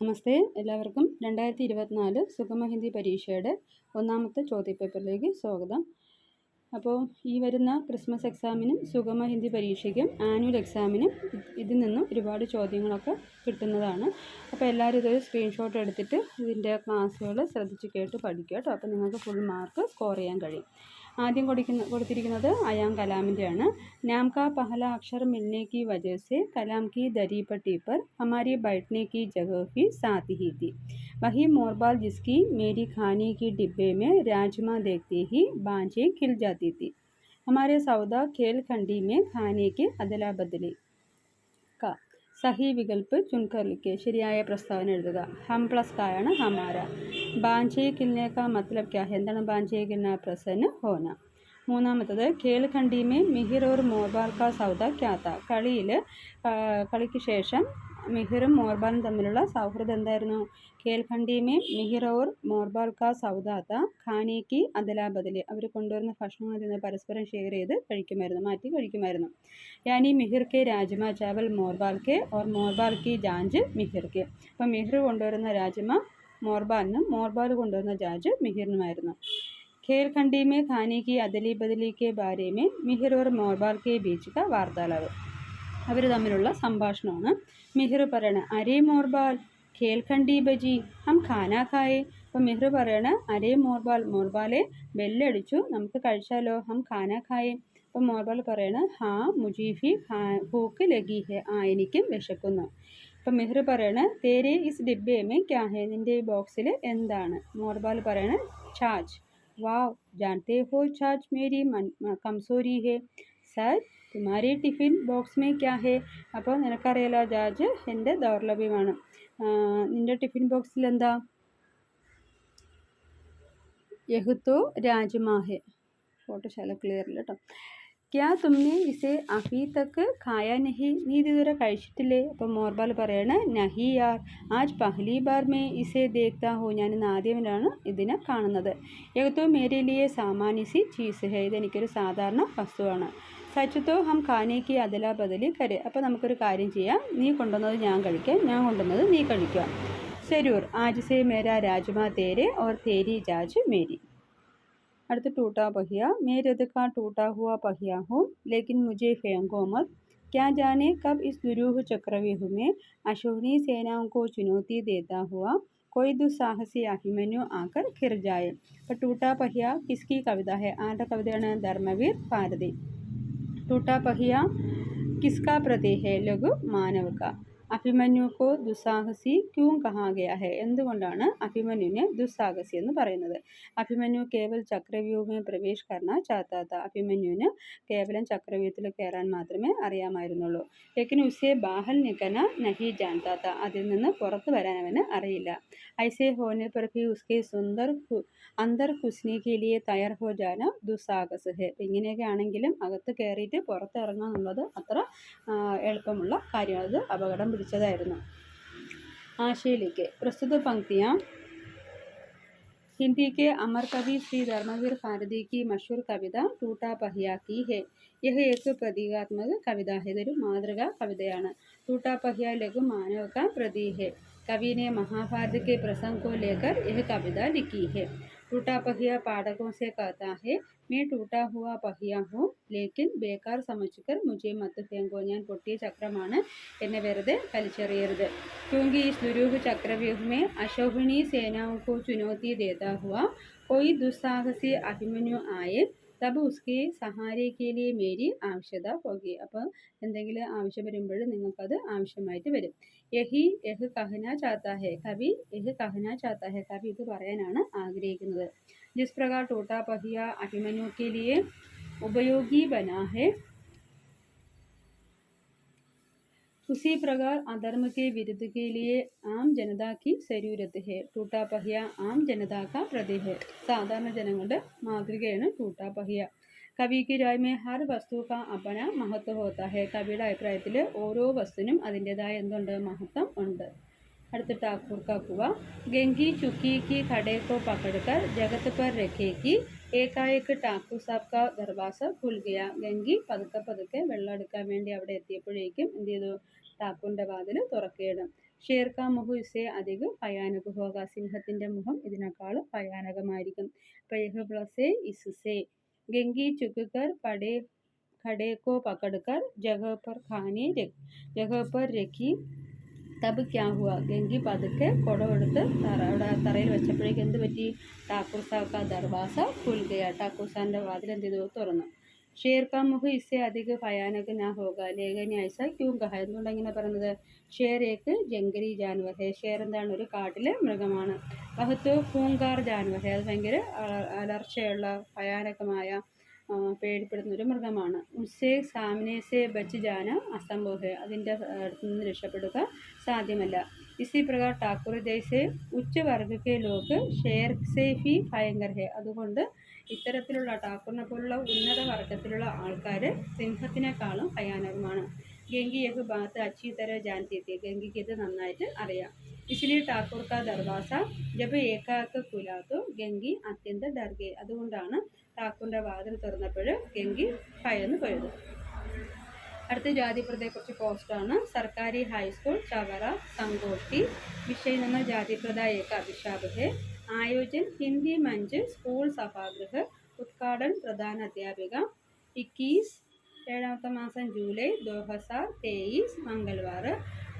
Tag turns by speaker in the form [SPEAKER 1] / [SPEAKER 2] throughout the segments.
[SPEAKER 1] നമസ്തേ. എല്ലാവർക്കും രണ്ടായിരത്തി ഇരുപത്തിനാല് സുഗമ ഹിന്ദി പരീക്ഷയുടെ ഒന്നാമത്തെ ചോദ്യപേപ്പറിലേക്ക് സ്വാഗതം. അപ്പോൾ ഈ വരുന്ന ക്രിസ്മസ് എക്സാമിനും സുഗമ ഹിന്ദി പരീക്ഷയ്ക്കും ആനുവൽ എക്സാമിനും ഇതിൽ നിന്നും ഒരുപാട് ചോദ്യങ്ങളൊക്കെ കിട്ടുന്നതാണ്. അപ്പോൾ എല്ലാവരും ഇതൊരു സ്ക്രീൻഷോട്ട് എടുത്തിട്ട് ഇതിന്റെ ക്ലാസ്സുകൾ ശ്രദ്ധിച്ച് കേട്ട് പഠിക്കുക കേട്ടോ. അപ്പോൾ നിങ്ങൾക്ക് ഫുൾ മാർക്ക് സ്കോർ ചെയ്യാൻ കഴിയും. ആദ്യം കൊടുക്കുന്ന കൊടുത്തിരിക്കുന്നത് അയാം കലാമിൻ്റെയാണ് नाम का पहला अक्षर मिलने की वजह से कलाम की दरी पट्टी पर हमारी बैठने की जगह भी साथ ही थी वही मोरबाल जिसकी मेरी खाने की डिब्बे में राजमा देखते ही बाँझें खिल जाती थी हमारे सौदा खेल खंडी में खाने के अदला बदली का സഹി വികൽപ്പ് ചുൻകർലിക്ക് ശരിയായ പ്രസ്താവന എഴുതുക. ഹം പ്ലസ് കായാണ് ഹമാര ബാഞ്ചേ കിൽനെ കാ മത്ലബ് ക്യാ? എന്താണ് ബാഞ്ചേ കിൽന പ്രസന് ഹോന. മൂന്നാമത്തത് ഖേൽ ഖണ്ഡിമേ മിഹിർ ഓർ മോർബാൽ കാ സൗദ ക്യാത്ത കളിയിൽ കളിക്ക് ശേഷം മിഹിറും മോർബാനും തമ്മിലുള്ള സൗഹൃദം എന്തായിരുന്നു? കേൽഖണ്ഡിമേ മിഹിർ ഔർ കാ സൗദാത്ത ഖാനിക്ക് അദലാബദലി. അവർ കൊണ്ടുവരുന്ന ഭക്ഷണങ്ങൾ നിന്ന് പരസ്പരം ഷെയർ ചെയ്ത് കഴിക്കുമായിരുന്നു മാറ്റി കഴിക്കുമായിരുന്നു. യാനി മിഹിർ കെ രാജ്മ ചാവൽ മോർബാൽ കെ ഓർ മോർബാൽ കി ജാഞ്ച് മിഹിർ കെ അപ്പം മിഹിർ കൊണ്ടുവരുന്ന രാജ്മ മോർബാലിനും മോർബാൽ കൊണ്ടുവരുന്ന ജാജ് മിഹിറിനുമായിരുന്നു. ഖേൽഖണ്ഡി മേ ഖാനി കി അദലി ബദലി കെ ബാരെ മേ മിഹിർ ഓർ മോർബാൽ കെ ബീച്ച് ക വാർത്താലാവ്. അവർ തമ്മിലുള്ള സംഭാഷണമാണ്. മിഹിർ പറയണ അരേ മോർബാൽ ഖേൽഖണ്ഡി ബജി ഹം ഖാന ഖായേ അപ്പം മിഹിർ പറയണ അരേ മോർബാൽ മോർബാലെ ബെല്ലടിച്ചു നമുക്ക് കഴിച്ചാലോ ഹം ഖാന ഖായേ അപ്പം മോർബാൽ പറയണ ഹാ മുജീഫി ഖാ ഭൂക്ക് ലഗി ഹെ ആ എനിക്കും വിശക്കുന്നു അപ്പം മിഹിർ പറയണ തേരെ ഇസ് ഡിബ്ബേമേ ക്യാ ഹെ നിൻ്റെ ഈ ബോക്സിൽ എന്താണ് മോർബാൽ പറയണ ഛാജ് वाह जानते हो छाछ मेरी मन കംസോരി ഹേ സർ തുമാരി ടിഫിൻ ബോക്സ് മേ ക്യാ ഹേ? അപ്പോൾ നിനക്കറിയാലോ ജാജ് എന്റെ ദൗർലഭ്യമാണ്. നിന്റെ ടിഫിൻ ബോക്സിൽ എന്താ? യഹുത്തോ രാജ്മാ ഹേ. ഫോട്ടോ ശാല ക്ലിയർ ഇല്ല കേട്ടോ ക്യാ തുമ്നെ ഇസേ അഫി തക്ക് ഖായ നഹി? നീ ഇത് ഇതുവരെ കഴിച്ചിട്ടില്ലേ? അപ്പം മോർബാൽ പറയാണ് നഹി യാർ. ആജ് പഹ്ലി ബാർ മേ ഇസേ ദേഖ്താ ഹോ. ഞാൻ ഇന്ന് ആദ്യമായിട്ടാണ് ഇതിനെ കാണുന്നത്. ഏകത്തോ മേരെ ലിയെ സാമാന്യ സി ചീസ് ഹേ. ഇതെനിക്കൊരു സാധാരണ വസ്തുവാണ്. സച്ചത്തോ ഹം ഖാനേക്ക് അദല ബദലി കരെ അപ്പോൾ നമുക്കൊരു കാര്യം ചെയ്യാം നീ കൊണ്ടുവന്നത് ഞാൻ കഴിക്കാം ഞാൻ കൊണ്ടുവന്നത് നീ കഴിക്കുക ശരൂർ ആജ് say Mera rajma there or Teri ജാജ് Mary അടുത്ത് ടൂട്ടാ पहिया मैं रद का टूटा हुआ पहिया हूँ लेकिन मुझे फेंको मत क्या जाने कब इस दुरूह चक्रव्यूह में अशोहनी सेनाओं को चुनौती देता हुआ कोई दुस्साहसी अभिमन्यु आकर खिर जाए അപ്പോൾ ടൂട്ടാ പഹിയ കിസ്കി കവിത ഹെ ആരുടെ കവിതയാണ് ധർമ്മവീർ ഭാരതി ടൂട്ടാ പഹിയ കിസ്കാ പ്രതി ഹെ ലഘു മാനവ് കാ അഭിമന്യു കോ ദുസ്സാഹസി ക്യൂം കഹാ ഹെ? എന്തുകൊണ്ടാണ് അഭിമന്യുവിനെ ദുസ്സാഹസി എന്ന് പറയുന്നത്? അഭിമന്യു കേവൽ ചക്രവ്യൂഹം പ്രവേശിക്കാരണ ചാത്താത്ത. അഭിമന്യുവിന് കേവലം ചക്രവ്യൂഹത്തിൽ കയറാൻ മാത്രമേ അറിയാമായിരുന്നുള്ളൂ. ലേക്കിൻ ഉസേ ബാഹൽ നിക്കന നഹി ജാൻതാത്ത. അതിൽ നിന്ന് പുറത്തു വരാൻ അവന് അറിയില്ല. ഐസേ ഹോനെ പർ ഉസ്കെ സുന്ദർ അന്തർ കുസ്നി കെ ഹോ ജാന ദുസ്സാഹസ് ഹെ? ഇങ്ങനെയൊക്കെ ആണെങ്കിലും അകത്ത് കയറിയിട്ട് പുറത്തിറങ്ങുക എന്നുള്ളത് അത്ര എളുപ്പമുള്ള കാര്യമാണ്. അത് അപകടം പിടിച്ചതായിരുന്നു ആശയിലേക്ക് പ്രസ്തുത പങ്ക്തിയാം हिंदी के अमर कवि श्री धर्मवीर भारती की मशहूर कविता टूटा पहिया की है यह एक प्रतीकात्मक कविता है ഇതൊരു മാതൃക കവിതയാണ് टूटा पहिया लघु मानव का प्रतीक है कवि ने महाभारत के प्रसंग को लेकर यह कविता लिखी है टूटा पहिया पाठकों से कहता है मैं टूटा हुआ पहिया हूँ लेकिन बेकार समझकर मुझे मत फेंको ഞാൻ പൊട്ടിയ ചക്രമാണ് എന്നെ വെറുതെ വലിച്ചെറിയരുത് क्योंकि इस दुरूह चक्रव्यूह में अशोभनी सेनाओं को चुनौती देता हुआ कोई दुस्साहसी अभिमन्यु आए തബ് ഉസ്കി സഹാരയ്ക്ക് ലിയെ മേരി ആവശ്യത ഹോഗി അപ്പോൾ എന്തെങ്കിലും ആവശ്യം വരുമ്പോൾ നിങ്ങൾക്കത് ആവശ്യമായിട്ട് വരും. യഹി യഹ് കഹന ചാത്താഹെ കവി യഹ് കഹന ചാത്താഹെ കവി ഇത് പറയാനാണ് ആഗ്രഹിക്കുന്നത്. ജിസ് പ്രകാർ ടൂട്ടാ പഹിയ അഭിമന്യു ഉപയോഗി ബനാ उसी प्रकार अधर्म के विरुद्ध के लिए ആം ജനതാക്കി സരൂരത്ത് ഹെ ടൂട്ടാപ്പഹ്യ ആം ജനതാക്ക പ്രതിഹെ സാധാരണ ജനങ്ങളുടെ മാതൃകയാണ് ടൂട്ടാപ്പഹ്യ. കവിക്ക് രായ്മേ ഹർ വസ്തു കാ അപന മഹത്വ ഹോത്ത ഹെ കവിയുടെ അഭിപ്രായത്തിൽ ഓരോ വസ്തുവിനും അതിന്റെതായ എന്തുണ്ട്? മഹത്വം ഉണ്ട്. അടുത്ത ടാക്കൂർ കാക്കുക ഗംഗി ചുക്കിക്ക് കടേക്കോ പക്കെടുക്കർ ജഗത്ത് പർ രഖേക്ക് ഏകായക്ക് ടാക്കൂർ സാബ് കാ ദർവാസ ഫുൽഗയ ഗംഗി പതുക്കെ പതുക്കെ വെള്ളം എടുക്കാൻ വേണ്ടി അവിടെ എത്തിയപ്പോഴേക്കും എന്ത് ചെയ്തു? താപ്പുണ്ട വാതിൽ തുറക്കേടും. ഷേർക്കാ മുഹു ഇസേ അധിക ഭയാനക ഹോക സിംഹത്തിന്റെ മുഖം ഇതിനേക്കാളും ഭയാനകമായിരിക്കും. ഗംഗി ചുക്കുക്കർ പടേ ഖടേക്കോ പക്കടുക്കർ ജഗപ്പർ ഖാനെ ജഗപ്പർ രഖി തബ് ക്യാഹുവ ഗംഗി പതുക്കെ കുടമെടുത്ത് തറ അവിടെ തറയിൽ വെച്ചപ്പോഴേക്ക് എന്ത് പറ്റി ഠാക്കൂർ സാക്ക ദർവാസ ഫുൽഗയ ടാക്കൂർ സാറിന്റെ വാതിൽ എന്ത് ചെയ്തു? തുറന്നു. ഷേർ കാ മുഹ് ഇസെ അധിക ഭയാനക നാ ഹോക ലേഖനി ഐസ ക്യൂം കഹ. എന്തുകൊണ്ടാണ് ഇങ്ങനെ പറയുന്നത്? ഷേർ ഏക്ക് ജംഗരി ജാൻവർ ഹേ ഷേർ എന്താണ്? ഒരു കാട്ടിലെ മൃഗമാണ്. ബഹത്ത് ഹൂങ്കാർ ജാൻവർ ഹേ അത് ഭയങ്കര അലർച്ചയുള്ള ഭയാനകമായ പേടിപ്പെടുന്ന ഒരു മൃഗമാണ്. ഉസേ സാമിനേസേ ബച്ച് ജാന അസംഭവ അതിന്റെ അടുത്ത് നിന്ന് രക്ഷപ്പെടുക സാധ്യമല്ല. ഇസി പ്രകാർ ഠാക്കൂർ ദേശേ ഉച്ചവർഗ ലോക്ക് ഷേർ സേഫി ഭയങ്കര ഹെ. അതുകൊണ്ട് ഇത്തരത്തിലുള്ള ടാക്കൂറിനെ പോലുള്ള ഉന്നത വർഗത്തിലുള്ള ആൾക്കാർ സിംഹത്തിനേക്കാളും ഭയാനകമാണ്. ഗംഗി യഹ് ബാത്ത് അച്ചി തര ജാൻതി ഗംഗിക്ക് ഇത് നന്നായിട്ട് അറിയാം. ഇസിലി ഠാക്കൂർ കാ ദർവാസ ജബ് ഏകാക്ക് കുലാത്തു ഗംഗി അത്യന്ത ഡർഗെ അതുകൊണ്ടാണ് ഠാക്കൂറിന്റെ വാതിൽ തുറന്നപ്പോൾ ഗംഗി ഭയന്ന് പോയത്. അടുത്ത ജാതിപ്രതയെക്കുറിച്ച് പോസ്റ്റാണ്. സർക്കാരി ഹൈസ്കൂൾ ചവറ സങ്കോഷ്ടി വിഷയിൽ എന്ന ജാതിപ്രത ഏക അഭിഷാബ് ഹെ ആയോജൻ ഹിന്ദി മഞ്ച് സ്കൂൾ സഭാഗൃഹ് ഉദ്ഘാടനം പ്രധാന അധ്യാപിക ഇക്കീസ് ഏഴാമത്തെ മാസം ജൂലൈ ദോഹസാർ തേയിസ് മംഗൾവാർ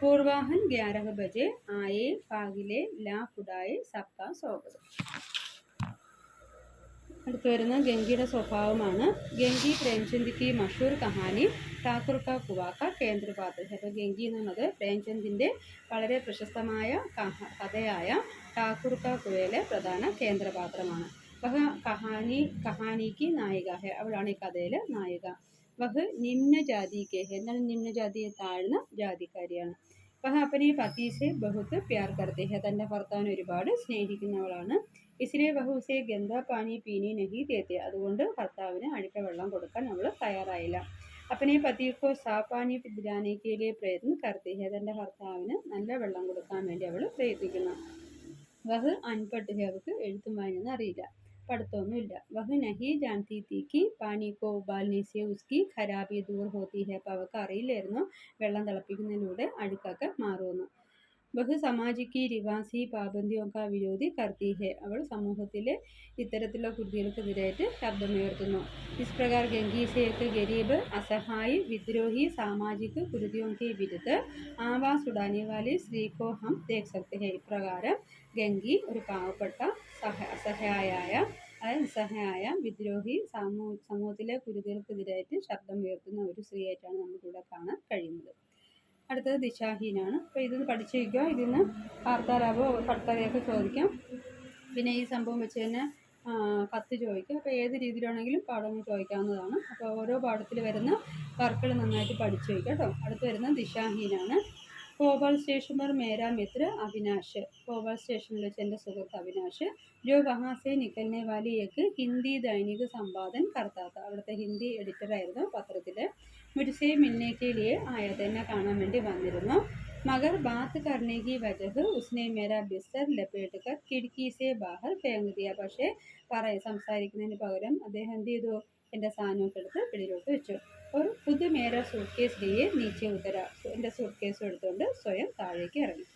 [SPEAKER 1] പൂർവാഹൻ ഗ്യാരഹ ബജെ ആയേ ഫാഗിലെ ലാ ഫുഡായി സപ്താ സ്വാഗതം അടുത്ത് വരുന്ന ഗംഗിയുടെ സ്വഭാവമാണ്. ഗംഗി പ്രേംചന്ദിക്ക് മഷൂർ കഹാനി ടാക്കുർക്ക കുവാക്ക കേന്ദ്രപാത്ര അപ്പോൾ ഗംഗി എന്നുള്ളത് പ്രേംചന്ദിന്റെ വളരെ പ്രശസ്തമായ കഥയായ ഠാക്കൂർ കാ കുവയിലെ പ്രധാന കേന്ദ്രപാത്രമാണ്. വഹ കഹാനി കഹാനിക്ക് നായിക ഹെ. അവളാണ് ഈ കഥയിലെ നായിക. വഹ് നിമ്ന ജാതി കെ ഹെ. എന്താണ് നിമ്ന ജാതിയെ താഴ്ന്ന ജാതിക്കാരിയാണ്. വഹ അപ്പനെ പതീസെ ബഹുത്ത് പ്യാർ കർത്തി ഹെ. തന്റെ ഭർത്താവിനെ ഒരുപാട് സ്നേഹിക്കുന്നവളാണ്. ഇസിലെ ബഹുസെ ഗന്ധ പാനി പീനി നഹി തേത്തെ അതുകൊണ്ട് ഭർത്താവിന് അഴുക്ക വെള്ളം കൊടുക്കാൻ അവൾ തയ്യാറായില്ല. അപ്പനെ പതിക്കോ സാ പാനി പിടിലാനേക്ക് ലിയെ പ്രയത്നം കർത്തി ഹെ. തന്റെ ഭർത്താവിന് നല്ല വെള്ളം കൊടുക്കാൻ വേണ്ടി അവൾ പ്രയത്നിക്കുന്നു. വഹ് അൻപട്ട് ഹെ അവൾക്ക് എഴുത്തും വായനൊന്നും അറിയില്ല. പഠിത്തമൊന്നുമില്ല. വഹ് നഹി ജാൻതി തീ കി പാനി കോ ഉബാൽനെ സെ ഉസ്കി ഖരാബി ദൂർ ഹോത്തി ഹെ അപ്പോൾ അവൾക്ക് അറിയില്ലായിരുന്നു. വെള്ളം തിളപ്പിക്കുന്നതിലൂടെ അഴുക്കൊക്കെ മാറുമെന്ന് ബഹു സമാജിക്ക് രിവാസി പാബന്ദിയോ വിരോധി കർത്തിഹെ അവൾ സമൂഹത്തിലെ ഇത്തരത്തിലുള്ള കുട്ടികൾക്കെതിരായിട്ട് ശബ്ദമുയർത്തുന്നു. ഇസ്പ്രകാർ ഗംഗീസേക്ക് ഗരീബ് അസഹായി വിദ്രോഹി സാമാജിക് കുരുതിയോ വിരുദ്ധ ആവാസ് ഉഡാനിവാലി ശ്രീകോഹം ഹം. ഇപ്രകാരം ഗംഗി ഒരു പാവപ്പെട്ട സഹ അസഹായായ നിസ്സഹായ വിദ്രോഹി സമൂഹ സമൂഹത്തിലെ കുരുതികൾക്കെതിരായിട്ട് ശബ്ദം ഉയർത്തുന്ന ഒരു സ്ത്രീയായിട്ടാണ് നമുക്കിവിടെ കാണാൻ കഴിയുന്നത്. അടുത്തത് ദിശാഹീനാണ്. അപ്പോൾ ഇതൊന്ന് പഠിച്ചു വയ്ക്കുക. ഇതിൽ നിന്ന് വാർത്താലാഭോ കടത്തറിയൊക്കെ ചോദിക്കാം. പിന്നെ ഈ സംഭവം വെച്ച് തന്നെ കത്ത് ചോദിക്കും. അപ്പോൾ ഏത് രീതിയിലാണെങ്കിലും പാഠം ചോദിക്കാവുന്നതാണ്. അപ്പോൾ ഓരോ പാഠത്തിൽ വരുന്ന വർക്കുകൾ നന്നായിട്ട് പഠിച്ചു വയ്ക്കുക കേട്ടോ. അടുത്ത് വരുന്ന ദിശാഹീനാണ്. ഗോപാൽ സ്റ്റേഷൻ പർ മേരാ മിത്ര അവിനാശ്. ഗോപാൽ സ്റ്റേഷനിൽ വെച്ച് എന്റെ സുഹൃത്ത് അവിനാശ്. ജോ വഹാസെ നിക്കലിനെ വാലിയേക്ക് ഹിന്ദി ദൈനിക സമ്പാദൻ കർത്താത്ത. അവിടുത്തെ ഹിന്ദി എഡിറ്ററായിരുന്നു പത്രത്തിൽ मुझसे मिलने के തന്നെ കാണാൻ വേണ്ടി വന്നിരുന്നു. മകർ ബാത്ത് കർണേകി की ഉസ്നെ മേര ബിസ്തർ बिस्तर लपेट ബാഹർ खिड़की പക്ഷേ പറയ സംസാരിക്കുന്നതിന് പകരം അദ്ദേഹം എന്ത് ചെയ്തു? എന്റെ സാധനമൊക്കെ എടുത്ത് പിടിയിലോട്ട് വെച്ചു. ഒരു പുതു മേര സൂട്ട് കേസ് ലിയെ നീച്ചെ ഉത്തര എന്റെ സൂട്ട് കേസ് എടുത്തുകൊണ്ട് സ്വയം താഴേക്ക് ഇറങ്ങി.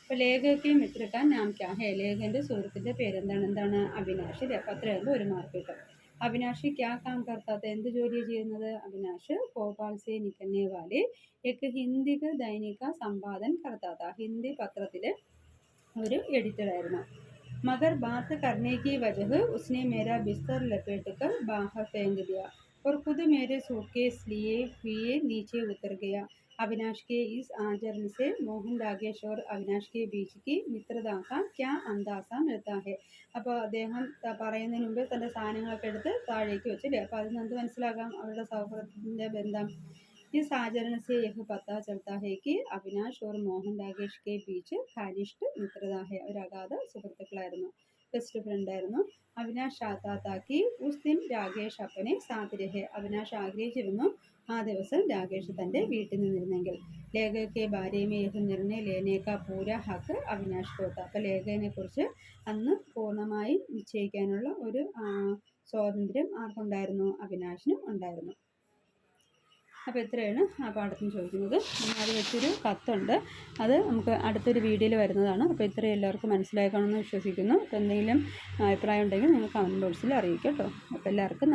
[SPEAKER 1] അപ്പോൾ ലേഖയ്ക്ക് മിത്രക്കാൻ നാം ക്യാഹേ ലേഖന്റെ സുഹൃത്തിന്റെ പേരെന്താണ്? എന്താണ്? അവിനാശിൽ അപ്പം അത്രയാകുമ്പോൾ ഒരു മാർക്ക് കിട്ടും अविनाशी ക്യാ കാം करता था എന്ത് ജോലിയാണ് ചെയ്യുന്നത്? അവിനാഷ് ഭോപ്പാൽ സേ നിക്കന്നെ വാലെ എക്ക് ഹിന്ദിക്ക് ദൈനിക സമ്പാദൻ കർത്താത്ത ഹിന്ദി പത്രത്തിലെ ഒരു എഡിറ്ററായിരുന്നു മഗർ ബാത്ത് കർണേ കി വജഹ് ഉസ്നെ മേരാ ബിസ്തർ ലപേട്ട് കർ ബാഹർ ഫേങ്ക് ദിയ और खुद मेरे सूटकेस लिए हुए नीचे उतर गया अविनाश के इस आचरण से मोहन राकेश और अविनाश के बीच की मित्रता का क्या अंदाजा मिलता है अब अद्देम परे सामने ताड़े वच अब अब मनसा अवे सौहृद बंधम इस आचरण से यह पता चलता है कि अविनाश और मोहन राकेश के बीच कनिष्ठ मित्रता है और अगाध सुहृतुकू ബെസ്റ്റ് ഫ്രണ്ട് ആയിരുന്നു അവിനാഷ് ചാത്താത്താക്കി ഉസ് ദിൻ രാകേഷ് അപ്പനെ സാത്ത് അവിനാഷ് ആഗ്രഹിച്ചിരുന്നു ആ ദിവസം രാകേഷ് തന്റെ വീട്ടിൽ നിന്നിരുന്നെങ്കിൽ. ലേഖയ്ക്ക് ബാരേമേ യഹ് ലേനേക്ക പൂര ഹക്ക് അവിനാഷ് കോത്ത അപ്പോൾ ലേഖനെ അന്ന് പൂർണമായും നിശ്ചയിക്കാനുള്ള ഒരു സ്വാതന്ത്ര്യം ആർക്കുണ്ടായിരുന്നു? അവിനാഷിനും ഉണ്ടായിരുന്നു. അപ്പോൾ ഇത്രയാണ് ആ പാഠത്തിന് ചോദിക്കുന്നത്? അത് വെച്ചൊരു കത്തുണ്ട്. അത് നമുക്ക് അടുത്തൊരു വീഡിയോയിൽ വരുന്നതാണ്. അപ്പോൾ ഇത്രയും എല്ലാവർക്കും മനസ്സിലാക്കണമെന്ന് വിശ്വസിക്കുന്നു. അപ്പോൾ എന്തെങ്കിലും അഭിപ്രായം ഉണ്ടെങ്കിൽ നിങ്ങൾ കമന്റ് ബോക്സിൽ അറിയിക്കാം കേട്ടോ. അപ്പോൾ എല്ലാവർക്കും